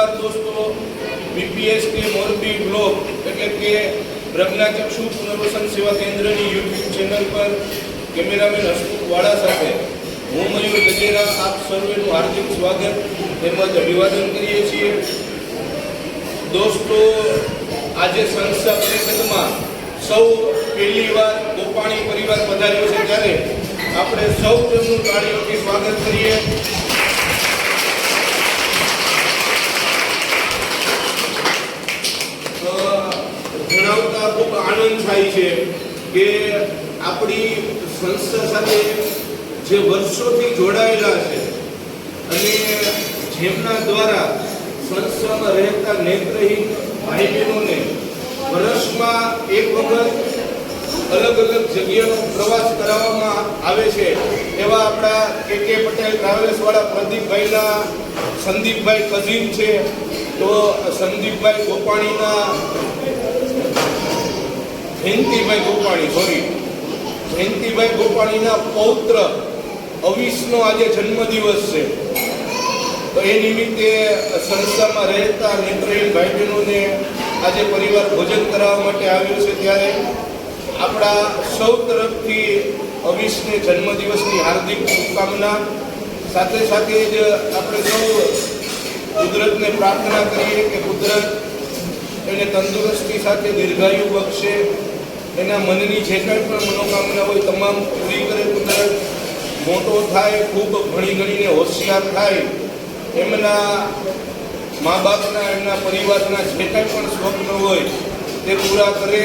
નમસ્કાર દોસ્તો BPSK Morbi blog એટલે કે પ્રજ્ઞાચક્ષુ પુનર્વસન સેવા કેન્દ્રની યુટ્યુબ ચેનલ પર કેમેરામેન હસમુખ વાળા સાથે હું મયુર ગજેરા, આપ સર્વેનું હાર્દિક સ્વાગત તેમજ અભિવાદન કરીએ છીએ. દોસ્તો, આજે સંસ્થા પરિષદમાં સૌ પહેલી વાર ગોપાણી પરિવાર પધાર્યો છે. ત્યારે આપણે સૌ તેમનું તાળીઓથી સ્વાગત કરીએ. જણાવતા ખૂબ આનંદ થાય છે કે આપણી સંસ્થા સાથે જે વર્ષોથી જોડાયેલા છે અને જેમના દ્વારા સંસ્થામાં રહેતા નેત્રહીન ભાઈ બહેનોને વર્ષમાં એક વખત અલગ અલગ જગ્યાનો પ્રવાસ કરાવવામાં આવે છે, એવા આપણા કે કે પટેલ ટ્રાવેલ્સવાળા પ્રદીપભાઈના, સંદીપભાઈ કઝીન છે, તો સંદીપભાઈ ગોપાણીના જયંતિભાઈ ગોપાણી સોરી જયંતિભાઈ ગોપાણીના પૌત્ર અવીસનો આજે જન્મદિવસ છે. તો એ નિમિત્તે સંસ્થામાં રહેતા નેત્રહીન ભાઈ બહેનોને આજે પરિવાર ભોજન કરાવવા માટે આવ્યું છે ત્યારે આપણા સૌ તરફથી અવીસને જન્મદિવસની હાર્દિક શુભકામના. સાથે સાથે જ આપણે સૌ કુદરતને પ્રાર્થના કરીએ કે કુદરત એને તંદુરસ્તી સાથે દીર્ઘાયુ બક્ષે એના મનની જે કંઈ પણ મનોકામના હોય, તમામ પૂરી કરે કુદરત મોટો થાય, ખૂબ ભણી ગણીને હોશિયાર થાય. એમના મા બાપના એમના પરિવારના જે કંઈ પણ સ્વપ્ન હોય, તે પૂરા કરે.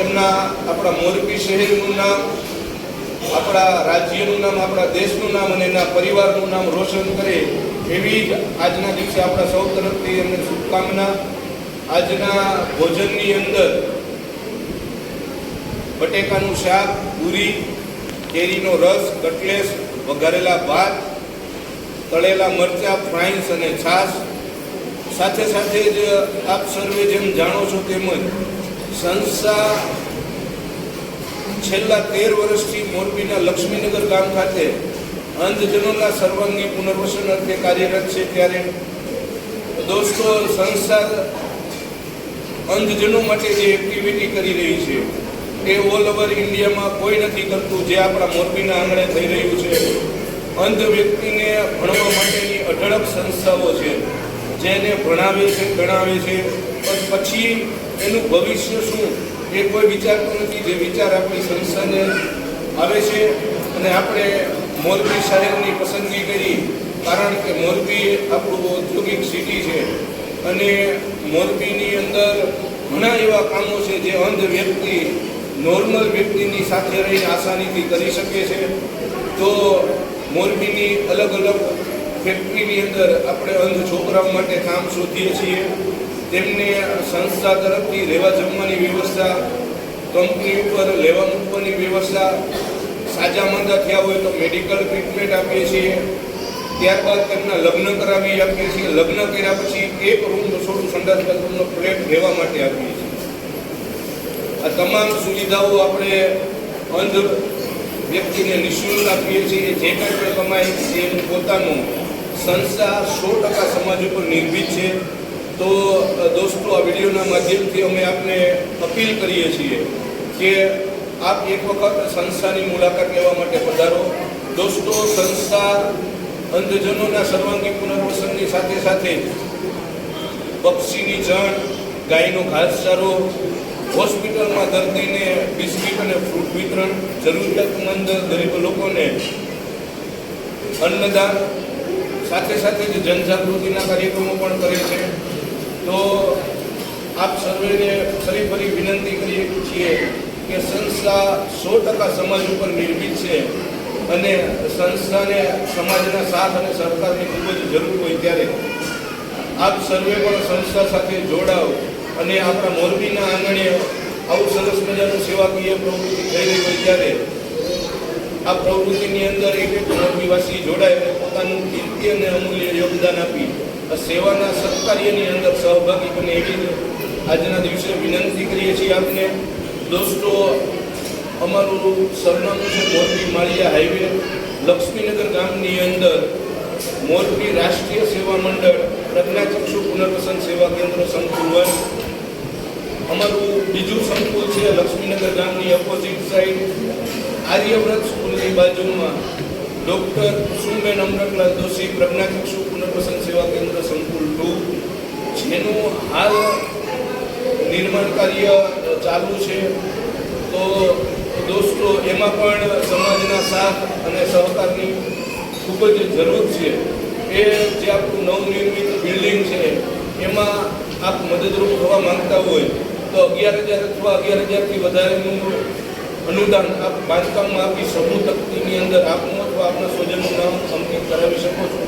એમના આપણા મોરબી શહેરનું નામ, આપણા રાજ્યનું નામ, આપણા દેશનું નામ અને એના પરિવારનું નામ રોશન કરે. એવી જ આજના દિવસે આપણા સૌ તરફથી એમને શુભકામના. આજના ભોજનની અંદર બટેકાનું શાક, પૂરી, કેરીનો રસ, કટલેસ, વઘારેલા ભાત, તળેલા મરચા ફ્રાઈન્સ અને છાશ. સાથે સાથે જ આપ સર્વે જેમ જાણો છો તેમજ સંસ્થા છેલ્લા તેર વર્ષથી મોરબીના લક્ષ્મીનગર ગામ ખાતે અંધજનોના સર્વાંગી પુનર્વસન અર્થે કાર્યરત છે ત્યારે. દોસ્તો, સંસ્થા અંધજનો માટે જે એક્ટિવિટી કરી રહી છે એ ઓલ ઓવર ઇન્ડિયામાં કોઈ નથી કરતું, જે આપણા મોરબીના આંગણે થઈ રહ્યું છે. અંધ વ્યક્તિને ભણવા માટેની અઢળક સંસ્થાઓ છે, જેને ભણાવે છે, ગણાવે છે, પણ પછી એનું ભવિષ્ય શું, એ કોઈ વિચારતું નથી. જે વિચાર આપણી સંસ્થાને આવે છે, અને આપણે મોરબી શહેરની પસંદગી કરી, કારણ કે મોરબી આપણું ઔદ્યોગિક સિટી છે, અને મોરબીની અંદર ઘણા એવા કામો છે જે અંધ વ્યક્તિ નોર્મલ વ્યક્તિની સાથે રહીને આસાનીથી કરી શકે છે. તો મોરબીની અલગ અલગ ફેક્ટરીની અંદર આપણે અંધ છોકરાઓ માટે કામ શોધીએ છીએ. તેમને સંસ્થા તરફથી રહેવા જમવાની વ્યવસ્થા, કંપની ઉપર લેવા મૂકવાની વ્યવસ્થા, સાજા મંદા થયા હોય તો મેડિકલ ટ્રીટમેન્ટ આપીએ છીએ. ત્યારબાદ તેમના લગ્ન કરાવી આપીએ છીએ. લગ્ન કર્યા પછી એક રૂમ રસોડું સંડાસ બાથરૂમનો ફ્લેટ લેવા માટે આપીએ છીએ. આ તમામ સુવિધાઓ આપણે અંધ વ્યક્તિને નિઃશુલ્ક આપીએ છીએ. જે કાંઈ પણ કમાય એનું પોતાનું સંસ્થા સો ટકા સમાજ ઉપર નિર્ભીત છે. તો દોસ્તો, આ વિડીયોના માધ્યમથી અમે આપને અપીલ કરીએ છીએ કે આપ એક વખત સંસ્થાની મુલાકાત લેવા માટે પધારો. દોસ્તો સંસ્થા અંધજનોના સર્વાંગી પુનર્વસનની સાથે સાથે પક્ષીની જણ, ગાયનો ઘાસચારો હોસ્પિટલમાં દર્દીને બિસ્કિટ અને ફ્રૂટ વિતરણ, જરૂરિયાતમંદ ગરીબ લોકોને અન્નદાન, સાથે સાથે જ જનજાગૃતિના કાર્યક્રમો પણ કરે છે. તો આપ સર્વેને ફરી ફરી વિનંતી કરીએ છીએ કે સંસ્થા સો ટકા સમાજ ઉપર નિર્મિત છે અને સંસ્થાને સમાજના સાથ અને સરકારની ખૂબ જ જરૂર હોય ત્યારે આપ સર્વે પણ સંસ્થા સાથે જોડાઓ. અને આપણા મોરબીના આંગણે આવું સરસ મજાનું સેવાકીય પ્રવૃત્તિ થઈ રહી હોય ત્યારે આ પ્રવૃત્તિની અંદર એક એક મોરબીવાસી જોડાય અને પોતાનું કીર્તિ અને અમૂલ્ય યોગદાન આપી આ સેવાના સત્કાર્યની અંદર સહભાગી બને એવી આજના દિવસે વિનંતી કરીએ છીએ આપને. દોસ્તો, અમારું સરનામું છે મોરબી માળિયા હાઈવે. લક્ષ્મીનગર ગામની અંદર મોરબી રાષ્ટ્રીય સેવા મંડળ, પ્રજ્ઞાચક્ષુ પુનર્વસન સેવા કેન્દ્ર સંકુલ વન. અમારું બીજું સંકુલ છે, લક્ષ્મીનગર ગામની ઓપોઝિટ સાઈડ આર્યવ્રત સ્કૂલની બાજુમાં ડૉક્ટર સુમેન અમરકલાલ દોશી પ્રજ્ઞાચક્ષુ પુનર્વસન સેવા કેન્દ્ર સંકુલ ટુ, જેનું હાલ નિર્માણ કાર્ય ચાલુ છે. તો દોસ્તો, એમાં પણ સમાજના સાથ અને સહકારની ખૂબ જ જરૂર છે. એ જે આપણું નવનિર્મિત બિલ્ડિંગ છે, એમાં આપ મદદરૂપ થવા માંગતા હોય તો અગિયાર હજાર અથવા અગિયાર હજારથી વધારેનું અનુદાન આપ બાંધકામમાં આપી સમૂહ તકતીની અંદર આપનું અથવા આપના સ્વજનનું નામ અંકિત કરાવી શકો છો.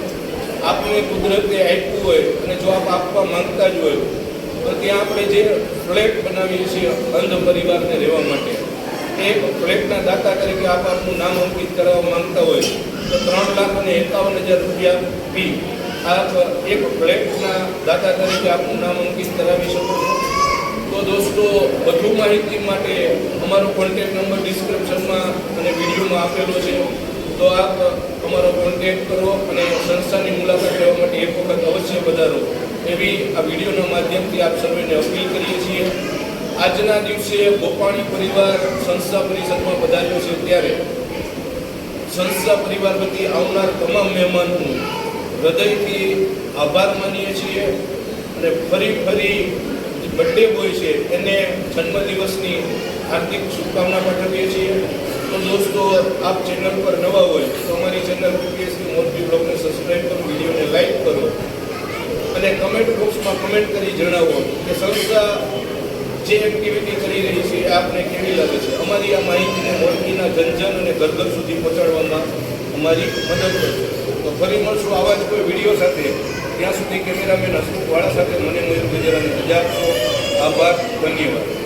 આપને કુદરતે આપ્યું હોય અને જો આપ આપવા માંગતા જ હોય, તો ત્યાં આપણે જે ફ્લેટ બનાવીએ છીએ અંધ પરિવારને રહેવા માટે એક ફ્લેટના દાતા તરીકે આપ આપનું નામ અંકિત કરાવવા માંગતા હોય, તો ત્રણ લાખ અને એકાવન હજાર રૂપિયા ફી આપ એક ફ્લેટના દાતા તરીકે આપનું નામ અંકિત કરાવી શકો છો. તો દોસ્તો, વધુ માહિતી માટે અમારો કોન્ટેક્ટ નંબર ડિસ્ક્રિપ્શનમાં અને વિડીયોમાં આપેલો છે. તો આપ અમારો કોન્ટેક્ટ કરો અને સંસ્થાની મુલાકાત લેવા માટે એક વખત અવશ્ય વધારો એવી આ વિડીયોના માધ્યમથી આપ સર્વેને અપીલ કરીએ છીએ. આજના દિવસે ગોપાણી પરિવાર સંસ્થા પરિષદમાં પધાર્યો છે ત્યારે સંસ્થા પરિવાર વતી આવનાર તમામ મહેમાનનું હૃદયથી આભાર માનીએ છીએ અને ફરી ફરી બર્થડે બોય છે, એને જન્મદિવસની હાર્દિક શુભકામના પાઠવીએ છીએ. તો દોસ્તો, આપ ચેનલ પર નવા હોય તો અમારી ચેનલ પીપીએસની મોરબી બ્લોગને સબસ્ક્રાઈબ કરો, વિડીયોને લાઈક કરો. અને કમેન્ટ બોક્સમાં કમેન્ટ કરી જણાવો કે સંસ્થા જે એક્ટિવિટી કરી રહી છે આપને કેવી લાગે છે? અમારી આ માહિતીને મોરબીના જનજન અને ઘર સુધી પહોંચાડવામાં અમારી મદદ કરશે. તો ફરી મળશું આવા જ કોઈ વીડિયો સાથે. ત્યાં સુધી કેમેરામેન હસમુખવાળા સાથે, મને મયુર ગજરાને રજા આપશો. આભાર ધન્યવાદ